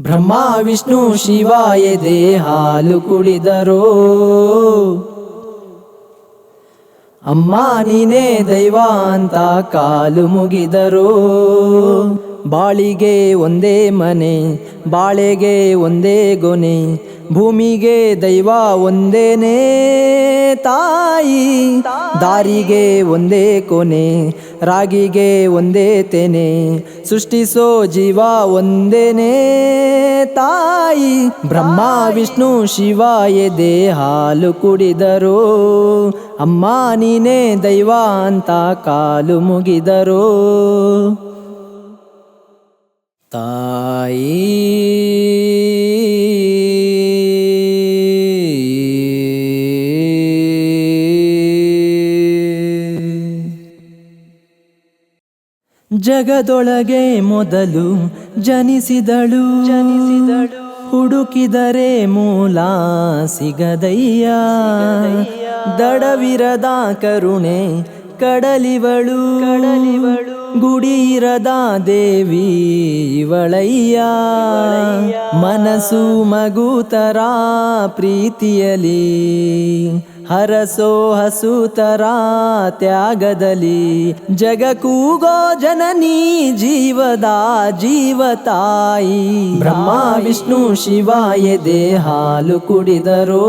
ಬ್ರಹ್ಮ ವಿಷ್ಣು ಶಿವಾಯ ದೇಹಾಲು ಹಾಲು ಕುಡಿದರೋ ಅಮ್ಮ ನೀನೇ ದೈವ ಅಂತ ಕಾಲು ಮುಗಿದರೋ. ಬಾಳಿಗೆ ಒಂದೇ ಮನೆ, ಬಾಳೆಗೆ ಒಂದೇ ಗೊನೆ, ಭೂಮಿಗೆ ದೈವ ಒಂದೇನೇ ತಾಯಿ. ದಾರಿಗೆ ಒಂದೇ ಕೊನೆ, ರಾಗಿಗೆ ಒಂದೇ ತೆನೆ, ಸೃಷ್ಟಿಸೋ ಜೀವ ಒಂದೇನೇ ತಾಯಿ. ಬ್ರಹ್ಮ, ವಿಷ್ಣು, ಶಿವ, ಎದೆ, ಹಾಲು ಕುಡಿದರೋ. ಅಮ್ಮ, ನೀನೇ ದೈವ ಅಂತ ಕಾಲು ಮುಗಿದರೋ. ತಾಯಿ. ಜಗದೊಳಗೆ ಮೊದಲು ಜನಿಸಿದಳು. ಜನಿಸಿದಳು. ಹುಡುಕಿದರೆ ಮೂಲ ಸಿಗದಯ್ಯ. ದಡವಿರದ ಕರುಣೆ ಕಡಲಿವಳು. ಕಡಲಿವಳು. ಗುಡಿಯಿರದ ದೇವಿ ಇವಳಯ್ಯ. ಮನಸ್ಸು ಮಗುತರ ಪ್ರೀತಿಯಲಿ, ಹರಸೋ ಹಸುತರ ತ್ಯಾಗದಲ್ಲಿ, ಜಗ ಕೂಗೋ ಜನನಿ ಜೀವದ ಜೀವತಾಯಿ ಬ್ರಹ್ಮ, ವಿಷ್ಣು, ಶಿವಾಯ ಎದೆ ಹಾಲು ಕುಡಿದರೋ.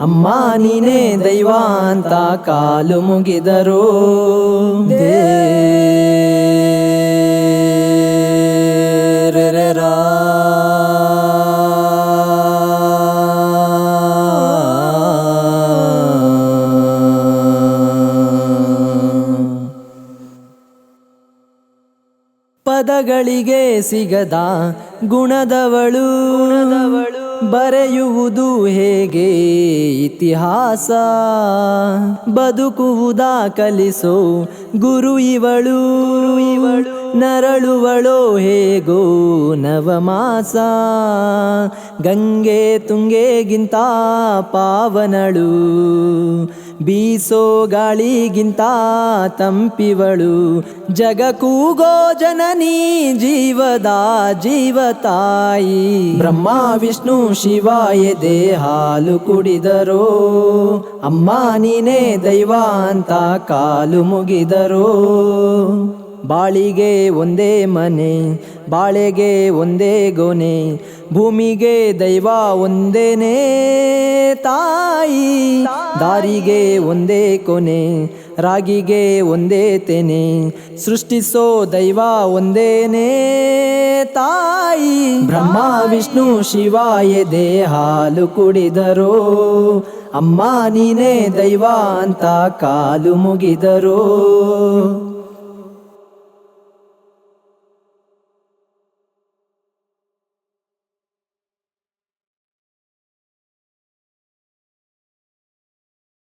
ಅಮ್ಮ, ನೀನೇ ದೈವಾಂತ ಕಾಲು ಮುಗಿದರೋ. ದೇರರಾ ಪದಗಳಿಗೆ ಸಿಗದ ಗುಣದವಳು. ಬರೆಯುವುದು ಹೇಗೆ ಇತಿಹಾಸ. ಬದುಕುವುದ ಕಲಿಸೋ ಗುರು ಇವಳು. ಇವಳು. ನರಳುವಳೋ ಹೇಗೋ ನವಮಾಸ. ಗಂಗೆ ತುಂಗೆಗಿಂತ ಪಾವನಳು. ಬೀಸೋ ಗಾಳಿಗಿಂತ ತಂಪಿವಳು. ಜಗ ಕೂಗೋ ಜನನಿ ಜೀವದ ಜೀವತಾಯಿ. ಬ್ರಹ್ಮ, ವಿಷ್ಣು ಶಿವ ಎದೆ ಹಾಲು ಕುಡಿದರೋ. ಅಮ್ಮ, ನೀನೇ ದೈವಾಂತ ಕಾಲು ಮುಗಿದರೋ. ಬಾಳಿಗೆ ಒಂದೇ ಮನೆ, ಬಾಳೆಗೆ ಒಂದೇ ಗೊನೆ, ಭೂಮಿಗೆ ದೈವ ಒಂದೇನೇ ತಾಯಿ. ದಾರಿಗೆ ಒಂದೇ ಕೊನೆ, ರಾಗಿಗೆ ಒಂದೇ ತೆನೆ, ಸೃಷ್ಟಿಸೋ ದೈವ ಒಂದೇನೇ ತಾಯಿ. ಬ್ರಹ್ಮ, ವಿಷ್ಣು ಶಿವಾಯ ದೇಹಾಲು ಹಾಲು ಕುಡಿದರೋ. ಅಮ್ಮ, ನೀನೇ ದೈವ ಅಂತ ಕಾಲು ಮುಗಿದರೋ.